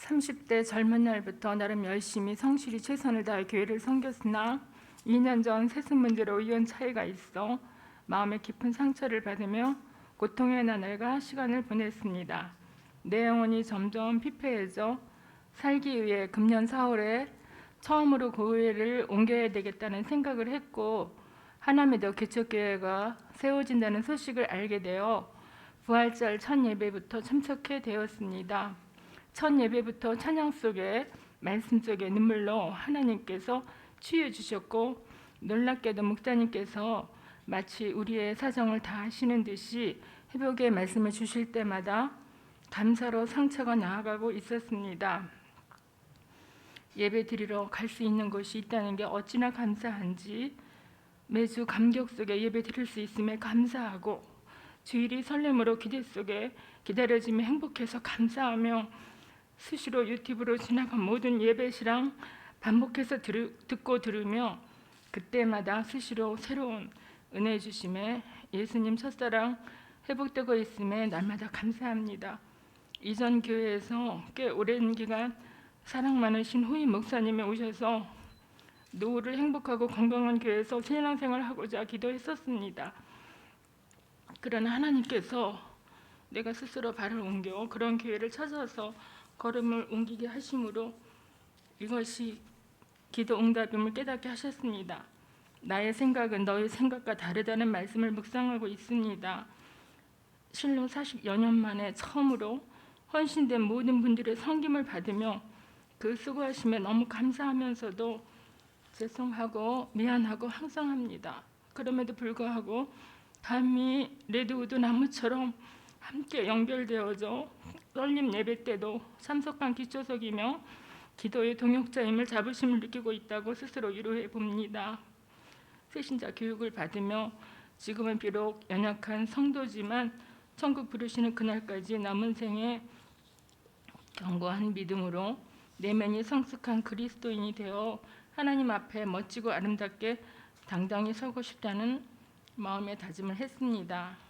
30대 젊은 날부터 나름 열심히 성실히 최선을 다해 교회를 섬겼으나 2년 전 세습 문제로 의견 차이가 있어 마음에 깊은 상처를 받으며 고통의 나날과 시간을 보냈습니다. 내 영혼이 점점 피폐해져 살기 위해 금년 4월에 처음으로 교회를 옮겨야 되겠다는 생각을 했고 하나미더 개척교회가 세워진다는 소식을 알게 되어 부활절 첫 예배부터 참석해 되었습니다. 첫 예배부터 찬양 속에 말씀 속에 눈물로 하나님께서 치유 주셨고 놀랍게도 목사님께서 마치 우리의 사정을 다 아시는 듯이 회복의 말씀을 주실 때마다 감사로 상처가 나아가고 있었습니다. 예배 드리러 갈 수 있는 곳이 있다는 게 어찌나 감사한지 매주 감격 속에 예배 드릴 수 있음에 감사하고 주일이 설렘으로 기대 속에 기다려짐에 행복해서 감사하며 수시로 유튜브로 지나간 모든 예배 시랑 반복해서 들으, 듣고 들으며 그때마다 수시로 새로운 은혜 주심에 예수님 첫사랑 회복되고 있음에 날마다 감사합니다. 이전 교회에서 꽤 오랜 기간 사랑 많으신 후임 목사님이 오셔서 노후를 행복하고 건강한 교회에서 신앙생활을 하고자 기도했었습니다. 그러나 하나님께서 내가 스스로 발을 옮겨 그런 교회를 찾아서 걸음을 옮기게 하심으로 이것이 기도 응답임을 깨닫게 하셨습니다. 나의 생각은 너의 생각과 다르다는 말씀을 묵상하고 있습니다. 실로 40여 년 만에 처음으로 헌신된 모든 분들의 섬김을 받으며 그 수고하심에 너무 감사하면서도 죄송하고 미안하고 항상합니다. 그럼에도 불구하고 감히 레드우드 나무처럼 함께 연결되어져 떨림 예배 때도 참석한 기초석이며 기도의 동역자임을 자부심을 느끼고 있다고 스스로 위로해 봅니다. 새신자 교육을 받으며 지금은 비록 연약한 성도지만 천국 부르시는 그날까지 남은 생에 견고한 믿음으로 내면이 성숙한 그리스도인이 되어 하나님 앞에 멋지고 아름답게 당당히 서고 싶다는 마음의 다짐을 했습니다.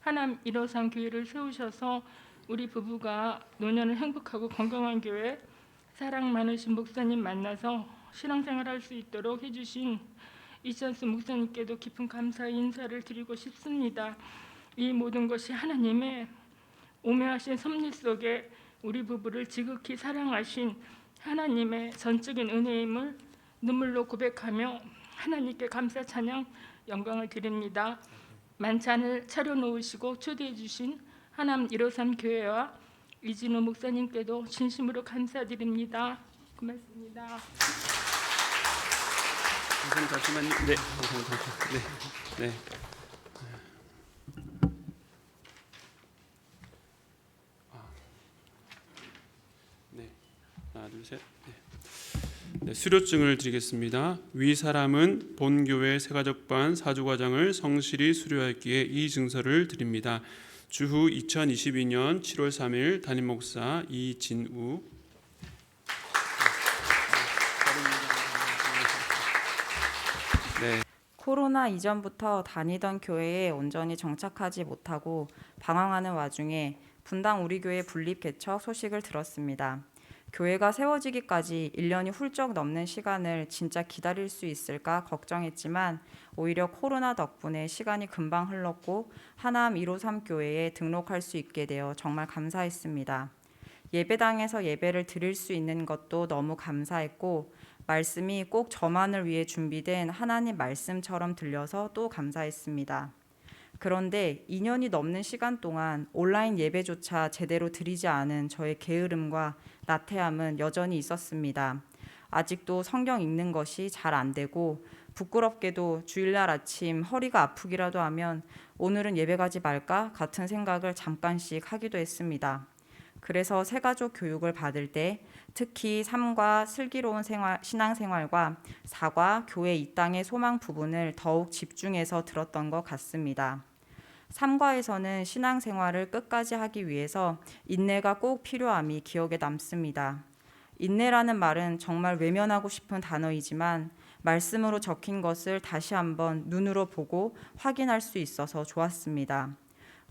하나님 153 교회를 세우셔서 우리 부부가 노년을 행복하고 건강한 교회 사랑 많으신 목사님 만나서 신앙생활 할 수 있도록 해주신 이찬스 목사님께도 깊은 감사의 인사를 드리고 싶습니다. 이 모든 것이 하나님의 오묘하신 섭리 속에 우리 부부를 지극히 사랑하신 하나님의 전적인 은혜임을 눈물로 고백하며 하나님께 감사 찬양 영광을 드립니다. 만찬을 차려 놓으시고 초대해 주신 하남 153 교회와 이진우 목사님께도 진심으로 감사드립니다. 고맙습니다. 잠시만요. 네. 네, 네. 아. 네, 하나, 둘, 셋. 네. 네, 수료증을 드리겠습니다. 위 사람은 본 교회 세가족반 사주과장을 성실히 수료했기에 이 증서를 드립니다. 주후 2022년 7월 3일 담임 목사 이진우. 네, 코로나 이전부터 다니던 교회에 온전히 정착하지 못하고 방황하는 와중에 분당 우리 교회 분립 개척 소식을 들었습니다. 교회가 세워지기까지 1년이 훌쩍 넘는 시간을 진짜 기다릴 수 있을까 걱정했지만 오히려 코로나 덕분에 시간이 금방 흘렀고 하남 153 교회에 등록할 수 있게 되어 정말 감사했습니다. 예배당에서 예배를 드릴 수 있는 것도 너무 감사했고 말씀이 꼭 저만을 위해 준비된 하나님 말씀처럼 들려서 또 감사했습니다. 그런데 2년이 넘는 시간 동안 온라인 예배조차 제대로 드리지 않은 저의 게으름과 나태함은 여전히 있었습니다. 아직도 성경 읽는 것이 잘 안 되고 부끄럽게도 주일날 아침 허리가 아프기라도 하면 오늘은 예배 가지 말까 같은 생각을 잠깐씩 하기도 했습니다. 그래서 새가족 교육을 받을 때 특히 삶과 슬기로운 생활, 신앙생활과 사과, 교회 이 땅의 소망 부분을 더욱 집중해서 들었던 것 같습니다. 삼과에서는 신앙생활을 끝까지 하기 위해서 인내가 꼭 필요함이 기억에 남습니다. 인내라는 말은 정말 외면하고 싶은 단어이지만 말씀으로 적힌 것을 다시 한번 눈으로 보고 확인할 수 있어서 좋았습니다.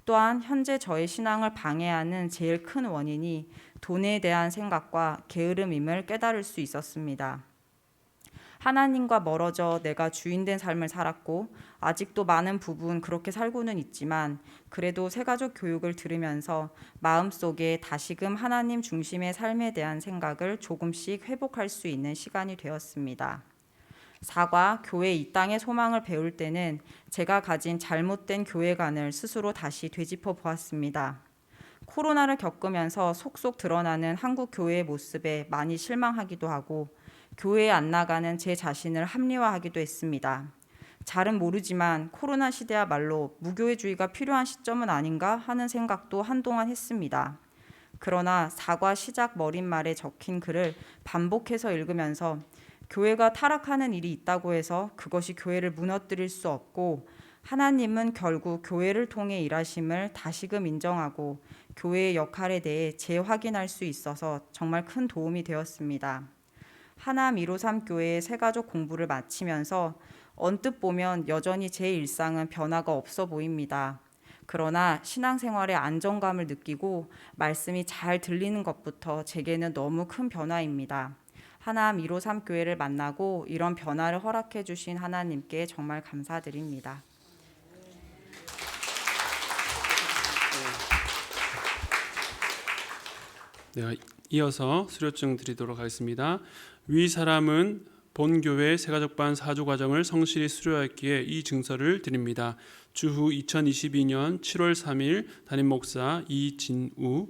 또한 현재 저의 신앙을 방해하는 제일 큰 원인이 돈에 대한 생각과 게으름임을 깨달을 수 있었습니다. 하나님과 멀어져 내가 주인된 삶을 살았고 아직도 많은 부분 그렇게 살고는 있지만 그래도 새가족 교육을 들으면서 마음속에 다시금 하나님 중심의 삶에 대한 생각을 조금씩 회복할 수 있는 시간이 되었습니다. 사과 교회 이 땅의 소망을 배울 때는 제가 가진 잘못된 교회관을 스스로 다시 되짚어 보았습니다. 코로나를 겪으면서 속속 드러나는 한국 교회의 모습에 많이 실망하기도 하고 교회에 안 나가는 제 자신을 합리화하기도 했습니다. 잘은 모르지만 코로나 시대야말로 무교회주의가 필요한 시점은 아닌가 하는 생각도 한동안 했습니다. 그러나 사과 시작 머릿말에 적힌 글을 반복해서 읽으면서 교회가 타락하는 일이 있다고 해서 그것이 교회를 무너뜨릴 수 없고 하나님은 결국 교회를 통해 일하심을 다시금 인정하고 교회의 역할에 대해 재확인할 수 있어서 정말 큰 도움이 되었습니다. 하남 153 교회의 새가족 공부를 마치면서 언뜻 보면 여전히 제 일상은 변화가 없어 보입니다. 그러나 신앙생활의 안정감을 느끼고 말씀이 잘 들리는 것부터 제게는 너무 큰 변화입니다. 하남 153 교회를 만나고 이런 변화를 허락해 주신 하나님께 정말 감사드립니다. 네, 이어서 수료증 드리도록 하겠습니다. 위 사람은 본 교회 세가족반 사주 과정을 성실히 수료했기에 이 증서를 드립니다. 주후 2022년 7월 3일 담임 목사 이진우